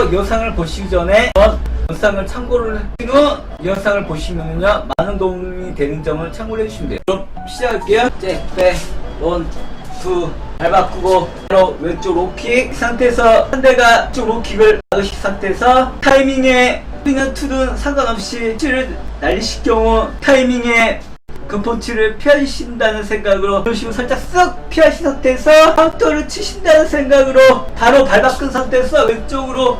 참고로 영상을 보시기 전에 영상을 참고를 하신 후 영상을 보시면요 많은 도움이 되는 점을 참고를 해주시면 돼요. 그럼 시작할게요. 잭백 원, 투, 발 바꾸고 바로 왼쪽 로킥 이 상태에서 상대가 왼쪽 로킥을 막으신 상태에서 타이밍에 그냥 투든 상관없이 치를 날리실 경우 타이밍에 그 펀치를 피하신다는 생각으로 그런 식으로 살짝 쓱 피하신 상태에서 카운터를 치신다는 생각으로 바로 발 바꾼 상태에서 왼쪽으로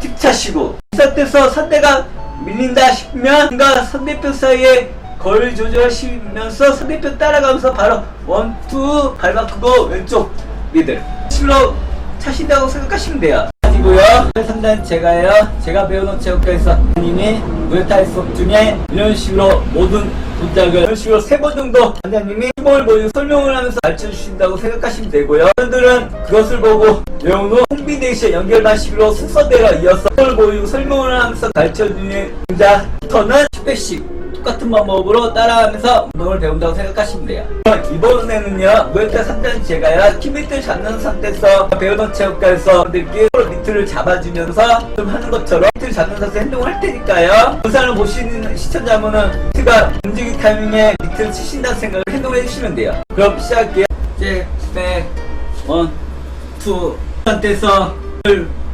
틱 차시고 이 상태에서 상대가 밀린다 싶으면 뭔가 상대편 사이에 거리 조절하시면서 상대편 따라가면서 바로 원투 발 바꾸고 왼쪽 미들 실로 차신다고 생각하시면 돼요. 가지고요. 상단 제가요. 제가 배우는 체육과에서 님이 무에타이 수업 중에 이런 식으로 모든 동작을 이런 식으로 세 번 정도 관장님이 힘을 보여 설명을 하면서 가르쳐 주신다고 생각하시면 되고요 여러분들은 그것을 보고 외운 후 콤비네이션 연결 방식으로 순서대로 이어서 힘을 보이고 설명을 하면서 가르쳐 주는 동작부터는 10회씩 똑같은 방법으로 따라하면서 운동을 배운다고 생각하시면 돼요. 이번에는요, 무에타 3단 제가요, 키 밑을 잡는 상태에서 배우던 체육관에서 분들께 밑을 잡아주면서 좀 하는 것처럼 잡는 상태에서 행동을 할 테니까요. 영상을 보시는 시청자분은 밑가 움직임 타이밍에 밑을 치신다는 생각을 행동해 주시면 돼요. 그럼 시작할게요. 이제, 백, 원, 투, 상태에서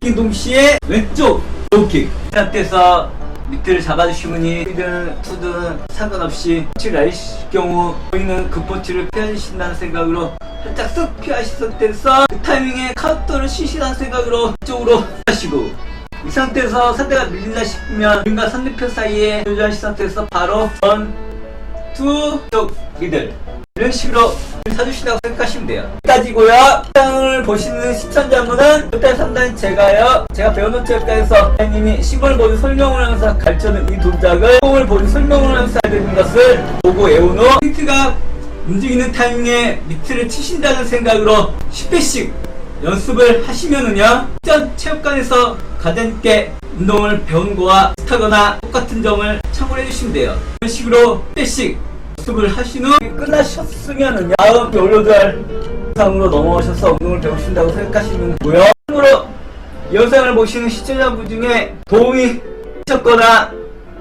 낀 동시에 왼쪽 로킥 상태에서 밑을 잡아주시면이 든 투든 상관없이 펀치를 날리실 경우 보이는 그 펀치를 피하신다는 생각으로 살짝 쓱 피하실 상태에서 그 타이밍에 카운터를 치시다는 생각으로 이쪽으로 하시고 이 상태에서 상대가 밀린다 싶으면 우리가 상대편 사이에 조절하신 상태에서 바로 원, 투, 쪽 미들 이런 식으로 사주신다고 생각하시면 돼요. 여기까지고요. 영상을 보시는 시청자분은 일단 상단 제가요. 제가 배우는 체육관에서 선생님이 시골 보는 설명을 하면서 가르쳐는 이 동작을 시골 보는 설명을 하면서 해야 되는 것을 보고 외운 후 힌트가 움직이는 타이밍에 밑을 치신다는 생각으로 10회씩 연습을 하시면은요 전 체육관에서 가장님께 운동을 배운 거와 비슷하거나 똑같은 점을 참고해 주시면 돼요 이런 식으로 10회씩 연습을 하신 후 끝나셨으면은요 다음 올려드릴 영상으로 넘어오셔서 운동을 배우신다고 생각하시면 되고요 참고로 이 영상을 보시는 시청자분 중에 도움이 되셨거나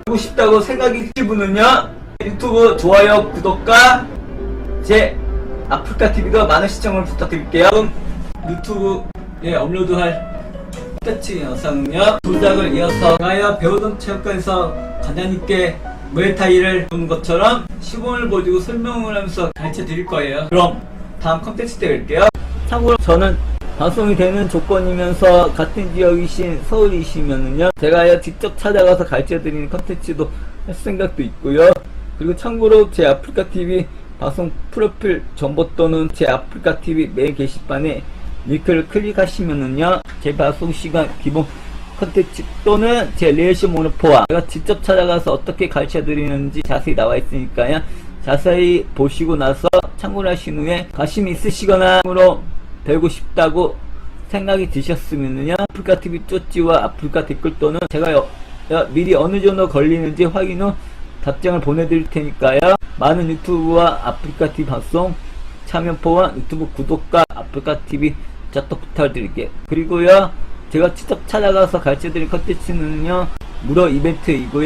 하고 싶다고 생각이 드실 분은요 유튜브 좋아요 구독과 제 아프리카 TV도 많은 시청을 부탁드릴게요. 유튜브에 업로드할 콘텐츠 영상은요 동작을 이어서 가야 배우던 체육관에서 관장님께 무에타이를 보는 것처럼 시범을 보여주고 설명을 하면서 가르쳐 드릴 거예요. 그럼 다음 콘텐츠 때 뵐게요. 참고로 저는 방송이 되는 조건이면서 같은 지역이신 서울이시면은요 제가 직접 찾아가서 가르쳐 드리는 콘텐츠도 할 생각도 있고요. 그리고 참고로 제 아프리카 TV 방송 프로필 정보 또는 제 아프리카 TV 메일 게시판에 링크를 클릭하시면은요 제 방송 시간 기본 컨텐츠 또는 제 리액션 모노포와 제가 직접 찾아가서 어떻게 가르쳐 드리는지 자세히 나와 있으니까요 자세히 보시고 나서 참고를 하신 후에 관심 있으시거나 으로 배우고 싶다고 생각이 드셨으면은요 아프리카 TV 쪼찌와 아프리카 댓글 또는 제가 여- 여- 미리 어느 정도 걸리는지 확인 후 답장을 보내드릴 테니까요. 많은 유튜브와 아프리카 TV 방송 참여포와 유튜브 구독과 아프리카 TV 자또 부탁드릴게요. 그리고요, 제가 직접 찾아가서 가르쳐드릴 컨텐츠는요, 무료 이벤트이고요.